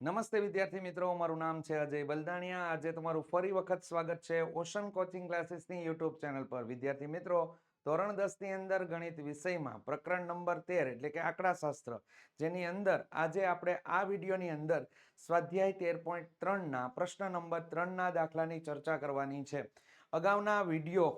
નમસ્તે વિદ્યાર્થી મિત્રો, મારું નામ છે અજય બલદાણિયા. આજે તમારું ફરી વખત સ્વાગત છે ઓશન કોચિંગ ક્લાસીસની યુટ્યુબ ચેનલ પર. વિદ્યાર્થી મિત્રો, ધોરણ દસની અંદર ગણિત વિષયમાં પ્રકરણ નંબર તેર, એટલે કે આંકડાશાસ્ત્ર, જેની અંદર આજે આપણે આ વિડીયોની અંદર સ્વાધ્યાય તેર પોઈન્ટ ત્રણના, પ્રશ્ન નંબર ત્રણના દાખલાની ચર્ચા કરવાની છે. અગાઉના વીડિયો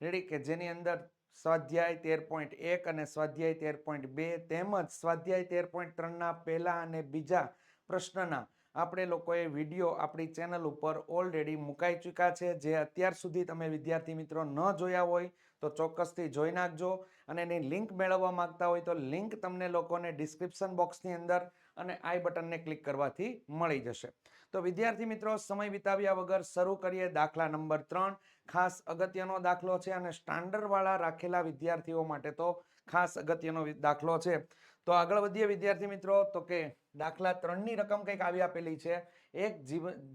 રેડી કે જેની અંદર સ્વાધ્યાય તેર પોઈન્ટ એક અને સ્વાધ્યાય તેર પોઈન્ટ બે તેમજ સ્વાધ્યાય તેર પોઈન્ટ ત્રણના પહેલા અને બીજા પ્રશ્નના. આપણે લોકોએ વીડિયો આપણી ચેનલ ઉપર ઓલરેડી મુકાઈ ચૂક્યા છે. જે અત્યાર સુધી તમે વિદ્યાર્થી મિત્રો ન જોયા હોય તો ચોક્કસથી જોઈ નાખજો. અને એની લિંક મેળવવા માંગતા હોય તો લિંક તમને લોકોને ડિસ્ક્રિપ્શન બોક્સની અંદર અને આઈ બટનને ક્લિક કરવાથી મળી જશે. તો વિદ્યાર્થી મિત્રો, સમય વિતાવ્યા વગર શરૂ કરીએ દાખલા નંબર ત્રણ. ખાસ અગત્યનો દાખલો છે અને સ્ટાન્ડર્ડવાળા રાખેલા વિદ્યાર્થીઓ માટે તો ખાસ અગત્યનો દાખલો છે. તો આગળ વધીએ વિદ્યાર્થી મિત્રો, તો કે દાખલા ત્રણની રકમ કંઈક આવી આપેલી છે. એક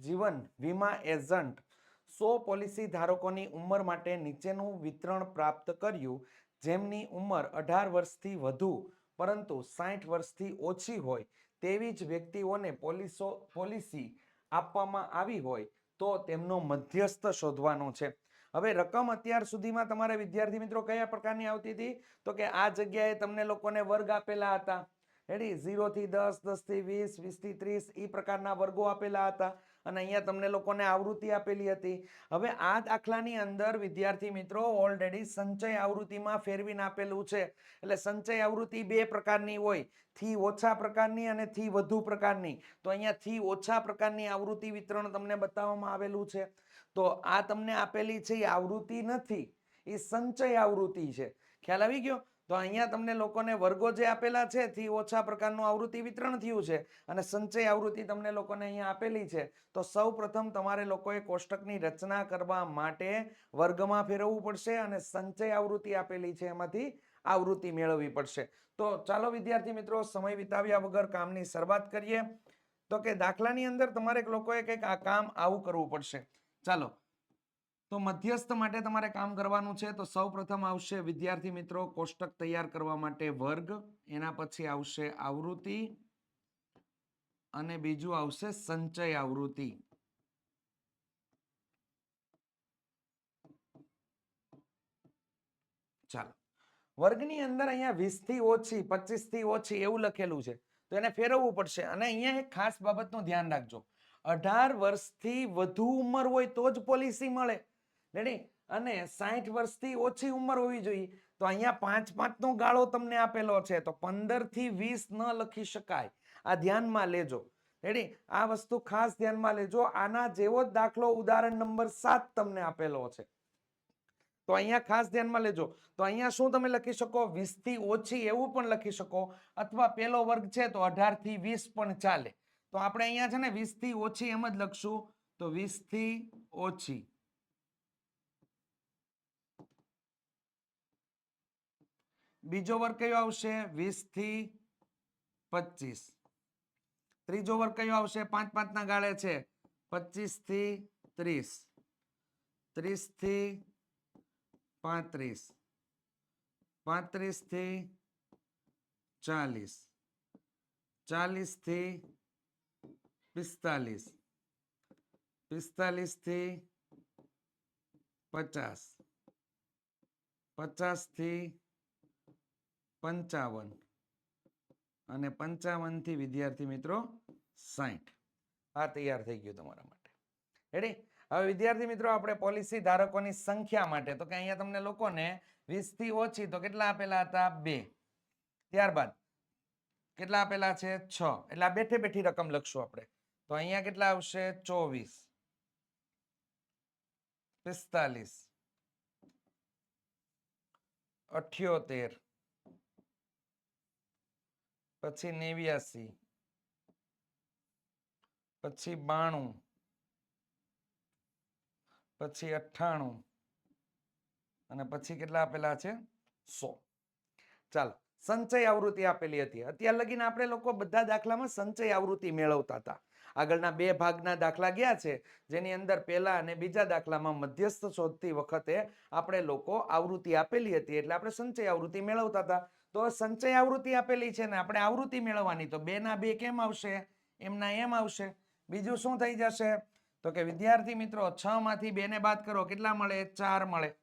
જીવન વીમા એજન્ટ. સો પોલિસી ધારકોની ઉંમર માટે નીચેનું વિતરણ પ્રાપ્ત કર્યું. જેમની ઉંમર અઢાર વર્ષથી વધુ, પરંતુ સાઠ વર્ષથી ઓછી હોય, તેવી જ વ્યક્તિઓને પોલિસો, પોલિસી આપવામાં આવી હોય, તો તેમનો મધ્યસ્થ શોધવાનો છે. હવે રકમ અત્યાર સુધીમાં તમારે વિદ્યાર્થી મિત્રો કયા પ્રકારની આવતી હતી? તો કે આ જગ્યાએ તમને લોકોને વર્ગ આપેલા હતા. રેડી ઝીરો થી દસ દસથી વીસ વીસથી ત્રીસ એ પ્રકારના વર્ગો આપેલા હતા અને અહીંયા તમને લોકોને આવૃત્તિ આપેલી હતી. હવે આ દાખલાની અંદર, વિદ્યાર્થી મિત્રો ઓલરેડી સંચય આવૃત્તિમાં ફેરવીને આપેલું છે. એટલે સંચય આવૃત્તિ બે પ્રકારની હોય, થી ઓછા પ્રકારની અને થી વધુ પ્રકારની. તો અહીંયા થી ઓછા પ્રકારની આવૃત્તિ વિતરણ તમને બતાવવામાં આવેલું છે. તો આ તમને આપેલી છે એ આવૃત્તિ નથી એ સંચય આવૃત્તિ છે. ખ્યાલ આવી ગયો? તો અહીંયા તમને લોકોને વર્ગો જે આપેલા છે, થી ઓછા પ્રકારનું આવૃત્તિ વિતરણ થયું છે અને સંચય આવૃત્તિ તમને લોકોને અહીંયા આપેલી છે. તો સૌ પ્રથમ તમારે લોકોએ કોષ્ટકની રચના કરવા માટે વર્ગમાં ફેરવવું પડશે અને સંચય આવૃત્તિ આપેલી છે એમાંથી આવૃત્તિ મેળવવી પડશે. તો ચાલો વિદ્યાર્થી મિત્રો, સમય વિતાવ્યા વગર કામની શરૂઆત કરીએ. તો કે દાખલાની અંદર તમારે લોકોએ કંઈક આ કામ આવું કરવું પડશે. ચાલો તો મધ્યસ્થ માટે તમારે કામ કરવાનું છે, તો સૌ પ્રથમ આવશે વિદ્યાર્થી મિત્રો કોષ્ટક તૈયાર કરવા માટે વર્ગ, એના પછી આવશે આવૃત્તિ અને બીજું આવશે સંચય આવૃત્તિ. ચાલો. વર્ગની અંદર અહીંયા વીસથી ઓછી, પચીસથી ઓછી એવું લખેલું છે, તો એને ફેરવવું પડશે. અને અહીંયા એક ખાસ બાબતનું ધ્યાન રાખજો. અઢાર વર્ષથી વધુ ઉંમર હોય તો જ પોલિસી મળે. રેડી અને સાઠ વર્ષથી ઓછી ઉંમર હોવી જોઈએ. તો અહીંયા પાંચ પાંચનો ગાળો તમને આપેલો છે. તો પંદરથી વીસ ન લખી શકાય. આ ધ્યાનમાં લેજો. રેડી આ વસ્તુ ખાસ ધ્યાનમાં લેજો. આના જેવો જ દાખલો ઉદાહરણ નંબર સાત તમને આપેલો છે. તો અહીંયા ખાસ ધ્યાનમાં લેજો. તો અહીંયા શું તમે લખી શકો? વીસથી ઓછી એવું પણ લખી શકો. અથવા પેલો વર્ગ છે તો અઢારથી વીસ પણ ચાલે. તો આપણે અહીંયા છે ને વીસથી ઓછી એમ જ લખશું. તો વીસથી ઓછી. બીજો વર્ગ કયો આવશે? વીસથી પચીસ. ત્રીજો વર્ગ કયો આવશે? પાંચ પાંચ ના ગાળે છે. પચીસથી ત્રીસ. ત્રીસથી પાંત્રીસ. પાંત્રીસથી ચાલીસ. ચાલીસથી પિસ્તાલીસ. પિસ્તાલીસથી પચાસ. પચાસથી પંચાવન. અને પંચાવનથી વિદ્યાર્થી મિત્રો સાઠ આ તૈયાર થઈ ગયું તમારા માટે. રેડી હવે વિદ્યાર્થી મિત્રો, આપણે પોલિસી ધારકોની સંખ્યા માટે, તો કે અહીંયા તમને લોકોને વીસથી ઓછી, તો કેટલા આપેલા હતા? બે. ત્યારબાદ, કેટલા આપેલા છે? છ. એટલે આ બેઠે બેઠી રકમ લખશું આપણે. તો અહીંયા કેટલા આવશે? ચોવીસ. પિસ્તાલીસ. અઠ્યોતેર. પછી નેવ્યાસી પછી બાણું, પછી અઠ્ઠાણું અને પછી કેટલા આપેલા છે? સો. ચાલો, સંચય આવૃત્તિ આપેલી હતી. અત્યાર લગીને આપણે લોકો બધા દાખલામાં સંચય આવૃત્તિ મેળવતા હતા. આગળના બે ભાગના દાખલા ગયા છે, જેની અંદર પહેલા અને બીજા દાખલામાં મધ્યસ્થ શોધતી વખતે આપણે લોકો આવૃત્તિ આપેલી હતી, એટલે આપણે સંચય આવૃત્તિ મેળવતા હતા. તો સંચય આવૃત્તિ આપેલી છે ને, આપણે આવૃત્તિ મેળવવાની. તો બે ના બે કેમ આવશે? એમના એમ આવશે. બીજું શું થઈ જશે? તો કે વિદ્યાર્થી મિત્રો, છ માંથી બે ને બાદ કરો, કેટલા મળે? ચાર મળે.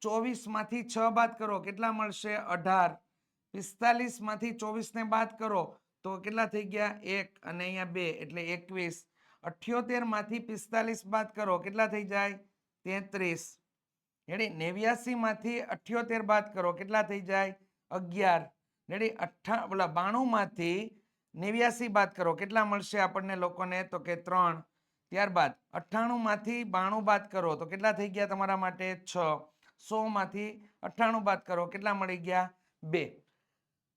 ચોવીસમાંથી છ બાદ કરો, કેટલા મળશે? અઢાર. પિસ્તાલીસમાંથી ચોવીસ ને બાદ કરો, તો કેટલા થઈ ગયા? એક. અને અહીંયા બે, એટલે એકવીસ. અઠ્યોતેરમાંથી પિસ્તાલીસ બાદ કરો, કેટલા થઈ જાય? તેત્રીસ. એટલે નેવ્યાસી માંથી અઠ્યોતેર બાદ કરો, કેટલા થઈ જાય? અગિયાર. રેડી? અઠ્ઠા પેલા બાણું માંથી નેવ્યાસી બાદ કરો. કેટલા મળશે આપણને લોકોને? તો કે ત્રણ. ત્યારબાદ અઠ્ઠાણું માંથી બાણું બાદ કરો. તો કેટલા થઈ ગયા તમારા માટે? છ. સોમાંથી અઠ્ઠાણું બાદ કરો. કેટલા મળી ગયા? બે.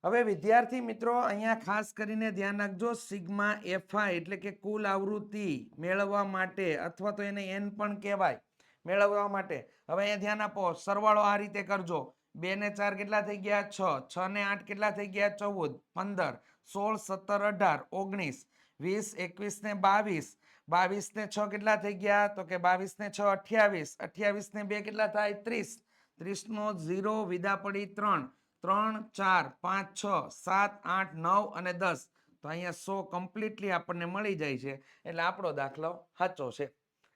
હવે વિદ્યાર્થી મિત્રો, અહીંયા ખાસ કરીને ધ્યાન રાખજો, સિગ્મા એફઆઈ એટલે કે કુલ આવૃત્તિ મેળવવા માટે, અથવા તો એને એન પણ કહેવાય, મેળવવા માટે. હવે અહીંયા ધ્યાન આપો, સરવાળો આ રીતે કરજો. બે ને ચાર કેટલા થઈ ગયા? છ. છ ને આઠ કેટલા થઈ ગયા? ચૌદ. પંદર. સોળ, સત્તર, અઢાર. ઓગણીસ. વીસ, એકવીસ ને બાવીસ. બાવીસ ને છ કેટલા થઈ ગયા? તો કે બાવીસ ને છ, અઠ્યાવીસ. અઠ્યાવીસ ને બે કેટલા થાય? ત્રીસ. ત્રીસ નો ઝીરો વિદા પડી ત્રણ. ત્રણ, ચાર, પાંચ, છ, સાત, આઠ, નવ અને દસ. તો અહીંયા સો કમ્પ્લીટલી આપણને મળી જાય છે. એટલે આપણો દાખલો સાચો છે.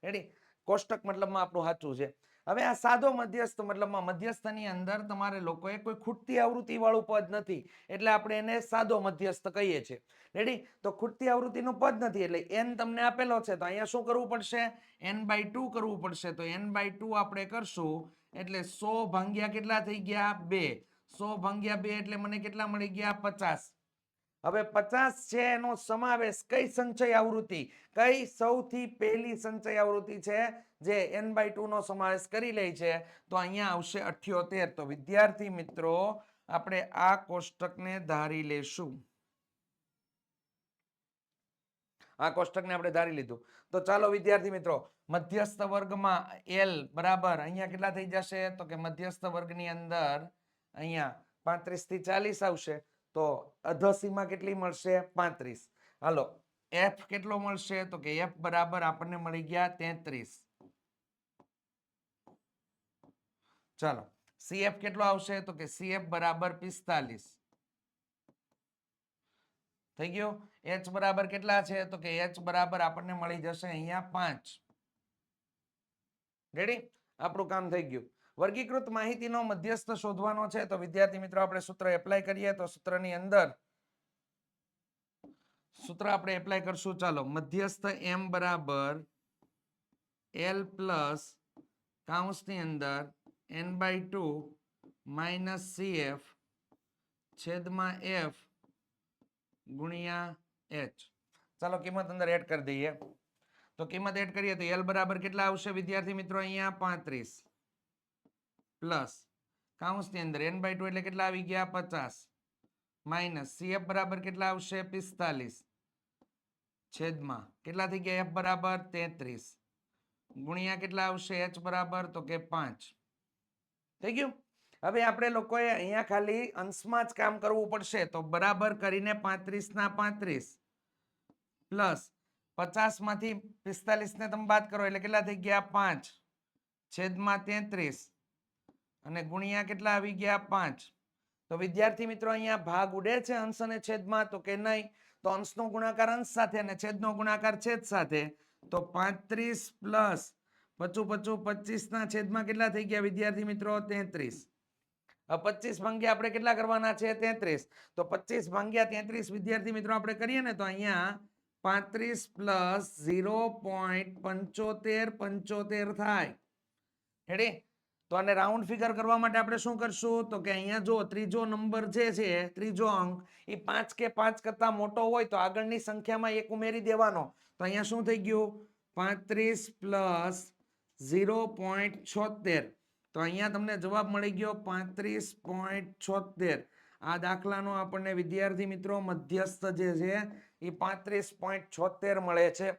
રેડી કોષ્ટક મતલબમાં આપણું સાચું છે. હવે આ સાદો મધ્યસ્થ મતલબમાં મધ્યસ્થની અંદર તમારે લોકોએ કોઈ ખૂટતી આવૃત્તિ વાળું પદ નથી. એટલે આપણે એને સાદો મધ્યસ્થ કહીએ છીએ. રેડી તો ખૂટતી આવૃત્તિનું પદ નથી, એટલે એન તમને આપેલો છે. તો અહીંયા શું કરવું પડશે? એન બાય ટુ કરવું પડશે. તો એન બાય ટુ આપણે કરશું, એટલે સો ભાંગ્યા કેટલા થઈ ગયા? બે. સો ભાંગ્યા બે એટલે મને કેટલા મળી ગયા? પચાસ. હવે પચાસ છે એનો સમાવેશ કઈ સંચય આવૃત્તિ? કઈ સૌથી પહેલી સંચય આવૃત્તિ છે જે એન બાય ટુ નો સમાવેશ કરી લે છે? તો અહીંયા આવશે અઠ્યોતેર. તો વિદ્યાર્થી મિત્રો, આપણે આ કોષ્ટકને ધારી લેશું. આ કોષ્ટકને આપણે ધારી લીધું. તો ચાલો વિદ્યાર્થી મિત્રો, મધ્યસ્થ વર્ગમાં એલ બરાબર અહીંયા કેટલા થઈ જશે? તો કે મધ્યસ્થ વર્ગની અંદર અહીંયા પાંત્રીસથી ચાલીસ આવશે. તો અધસીમાં કેટલી મળશે? પાંત્રીસ. હાલો, એફ કેટલો મળશે? તો કે એફ બરાબર આપણને મળી ગયા તેત્રીસ. ચાલો, સીએફ કેટલો આવશે? તો કે સીએફ બરાબર પિસ્તાલીસ. થઈ ગયો? એચ બરાબર કેટલા છે? તો કે એચ બરાબર આપણને મળી જશે અહીંયા પાંચ. રેડી આપણું કામ થઈ ગયું. વર્ગીકૃત માહિતીનો મધ્યસ્થ શોધવાનો છે. તો વિદ્યાર્થી મિત્રો, આપણે સૂત્ર એપ્લાય કરીએ. તો સૂત્રની અંદર સૂત્ર આપણે એપ્લાય કરશું. ચાલો, મધ્યસ્થ એમ બરાબર એલ પ્લસ કાઉન્સની અંદર N by two minus C F છેદમાં એફ ગુણ્યા એચ ચાલો, કિંમત અંદર એડ કરી દઈએ. તો કિંમત એડ કરીએ તો એલ બરાબર કેટલા આવશે? વિદ્યાર્થી મિત્રો, અહીંયા પાંત્રીસ. પ્લસ કાઉન્સની અંદર એન બાય ટુ એટલે કેટલા આવી ગયા? પચાસ. માઇનસ સીએફ બરાબર કેટલા આવશે? પિસ્તાલીસ. છેદમાં કેટલા થઈ ગયા? એફ બરાબર તેત્રીસ. ગુણ્યા કેટલા આવશે? એચ બરાબર તો કે પાંચ. થઈ ગયું? હવે આપણે લોકોએ અહીંયા ખાલી અંશમાં જ કામ કરવું પડશે. તો બરાબર કરીને પાંત્રીસ ના પાંત્રીસ. પ્લસ પચાસમાંથી પિસ્તાલીસ ને તમે બાદ કરો એટલે કેટલા થઈ ગયા? પાંચ. છેદમાં તેત્રીસ. અને ગુણ્યા કેટલા આવી ગયા? પાંચ. તો વિદ્યાર્થી મિત્રો, અહીંયા ભાગ ઉડે છે અંશ અને છેદમાં, તો કે નહીં? તો અંશનો ગુણાકાર અંશ સાથે અને છેદનો ગુણાકાર છેદ સાથે. તો પાંત્રીસ પ્લસ પચું પચું પચીસ ના છેદમાં કેટલા થઈ ગયા વિદ્યાર્થી મિત્રો? તેત્રીસ. પચીસ ભાંગ્યા આપણે કેટલા કરવાના છે? તેત્રીસ. તો પચીસ ભાંગ્યા તેત્રીસ વિદ્યાર્થી મિત્રો, આપણે કરીએ ને તો અહીંયા પાંત્રીસ પ્લસ ઝીરો પોઈન્ટ પંચોતેર પંચોતેર થાય. હેડી તો આને રાઉન્ડ ફિગર કરવા માટે આપણે શું કરશું? તો કે અહીંયા જો ત્રીજો નંબર જે છે, ત્રીજો અંક, એ પાંચ કે પાંચ કરતા મોટો હોય તો આગળની સંખ્યામાં એક ઉમેરી દેવાનો. તો અહીંયા શું થઈ ગયું? પાંત્રીસ પ્લસ ઝીરો પોઈન્ટ છોતેર. તો અહીંયા તમને જવાબ મળી ગયો પાંત્રીસ પોઈન્ટ છોતેર. આ દાખલાનો આપણને વિદ્યાર્થી મિત્રો મધ્યસ્થ જે છે, એ પાંત્રીસ પોઈન્ટ છોતેર મળે છે.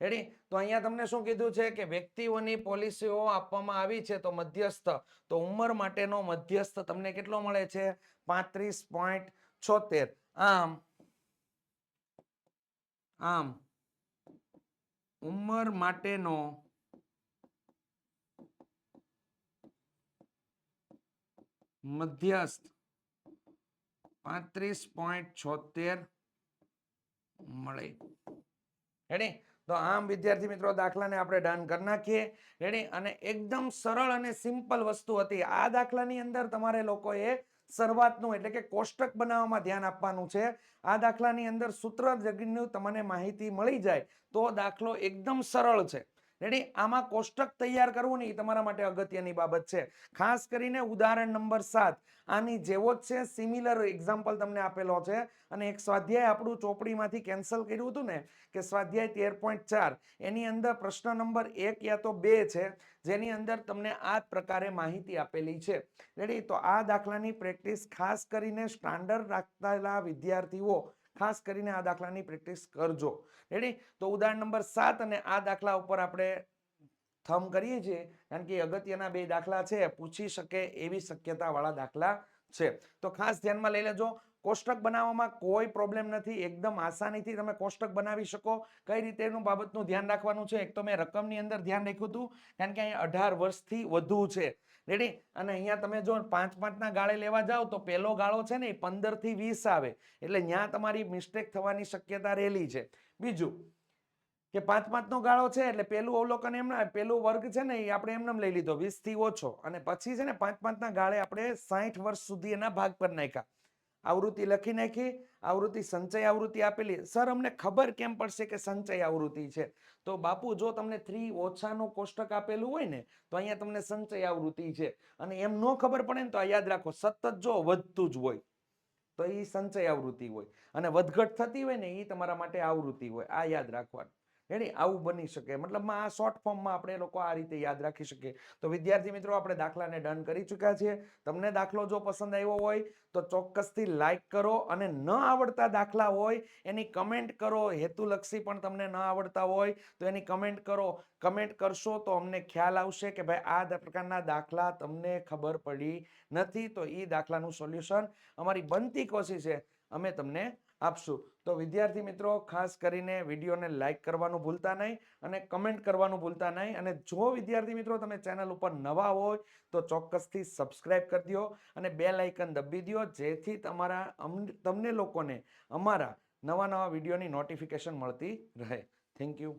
રેડી તો અહીંયા તમને શું કીધું છે કે વ્યક્તિઓની પોલિસીઓ આપવામાં આવી છે તો મધ્યસ્થ. તો ઉંમર માટેનો મધ્યસ્થ તમને કેટલો મળે છે? પાંત્રીસ પોઈન્ટ છોતેર. આમ આમ, ઉંમર માટેનો મધ્યસ્થ પાંત્રીસ પોઈન્ટ છોતેર મળે. રેડી તો આમ વિદ્યાર્થી મિત્રો દાખલાને આપણે ડન કરી નાખીએ. રેડી અને એકદમ સરળ અને સિમ્પલ વસ્તુ હતી. આ દાખલાની અંદર તમારે લોકોએ શરૂઆતનું એટલે કે કોષ્ટક બનાવવામાં ધ્યાન આપવાનું છે. આ દાખલાની અંદર સૂત્ર જગીનું તમને માહિતી મળી જાય. તો દાખલો એકદમ સરળ છે. રેડી આમાં કોષ્ટક તૈયાર કરવું ને એ તમારા માટે અગત્યની બાબત છે. ખાસ કરીને ઉદાહરણ નંબર સાત. આની જેવો જ છે સિમિલર એક્ઝામ્પલ તમને આપેલો છે. અને એક સ્વાધ્યાય આપણું ચોપડીમાંથી કેન્સલ કર્યું હતું ને, કે સ્વાધ્યાય તેર પોઈન્ટ ચાર. એની અંદર પ્રશ્ન નંબર એક યા તો બે છે, જેની અંદર તમને આ પ્રકારે માહિતી આપેલી છે. રેડી તો આ દાખલાની પ્રેક્ટિસ ખાસ કરીને સ્ટાન્ડર્ડ રાખતા વિદ્યાર્થીઓ ખાસ કરીને આ દાખલાની પ્રેક્ટિસ કરજો. રેડી તો ઉદાહરણ નંબર સાત અને આ દાખલા ઉપર આપણે થમ કરીએ છીએ, કારણ કે અગત્યના બે દાખલા છે, પૂછી શકે એવી શક્યતાવાળા દાખલા છે. તો ખાસ ધ્યાનમાં લઈ લેજો. કોષ્ટક બનાવવામાં કોઈ પ્રોબ્લેમ નથી. એકદમ આસાનીથી તમે કોષ્ટક બનાવી શકો. કઈ રીતે એનું બાબતનું ધ્યાન રાખવાનું છે? એક તો મેં રકમની અંદર ધ્યાન રાખ્યું હતું. કારણ કે અહીંયા અઢાર વર્ષથી વધુ છે. રેડી અને અહીંયા તમે જો પાંચ પાંચના ગાળે લેવા જાઓ તો પહેલો ગાળો છે ને એ પંદરથી વીસ આવે. એટલે ત્યાં તમારી મિસ્ટેક થવાની શક્યતા રહેલી છે. બીજું કે પાંચ પાંચનો ગાળો છે એટલે પેલું અવલોકન એમના પેલું વર્ગ છે ને એ આપણે એમને લઈ લીધો. વીસથી ઓછો. અને પછી છે ને પાંચ પાંચના ગાળે આપણે સાઠ વર્ષ સુધી એના ભાગ પર નાખ્યા. આવૃત્તિ લખી નાખી, આવૃત્તિ સંચય આવૃત્તિ આપેલી. સર, અમને ખબર કેમ પડશે કે સંચય આવૃત્તિ છે? તો બાપુ, જો તમને થ્રી ઓછાનું કોષ્ટક આપેલું હોય ને, તો અહીંયા તમને સંચય આવૃત્તિ છે. અને એમ ન ખબર પડે ને, તો આ યાદ રાખો, સતત જો વધતું જ હોય, તો એ સંચય આવૃત્તિ હોય. અને વધઘટ થતી હોય ને એ તમારા માટે આવૃત્તિ હોય. આ યાદ રાખવાનું. રેડી આવું બની શકે. મતલબમાં આ શોર્ટ ફોર્મમાં આપણે લોકો આ રીતે યાદ રાખી શકીએ. તો વિદ્યાર્થી મિત્રો, આપણે દાખલાને ડન કરી ચૂક્યા છીએ. તમને દાખલો જો પસંદ આવ્યો હોય, તો ચોક્કસથી લાઇક કરો અને ન આવડતા દાખલા હોય, એની કમેન્ટ કરો. હેતુલક્ષી પણ તમને ન આવડતા હોય, તો એની કમેન્ટ કરો. કમેન્ટ કરશો તો અમને ખ્યાલ આવશે કે ભાઈ આ પ્રકારના દાખલા તમને ખબર પડી નથી, તો એ દાખલાનું સોલ્યુશન અમારી બનતી કોશિશ છે. અમે તમને આપશું. તો વિદ્યાર્થી મિત્રો, ખાસ કરીને વિડીયોને લાઇક કરવાનું ભૂલતા નહીં અને કમેન્ટ કરવાનું ભૂલતા નહીં. અને જો વિદ્યાર્થી મિત્રો તમે ચેનલ ઉપર નવા હોય, તો ચોક્કસથી સબસ્ક્રાઇબ કરી દો અને બે લાઇકન દબી દો જેથી તમારા તમને લોકોને અમારા નવા નવા વિડીયોની નોટિફિકેશન મળતી રહે. Thank you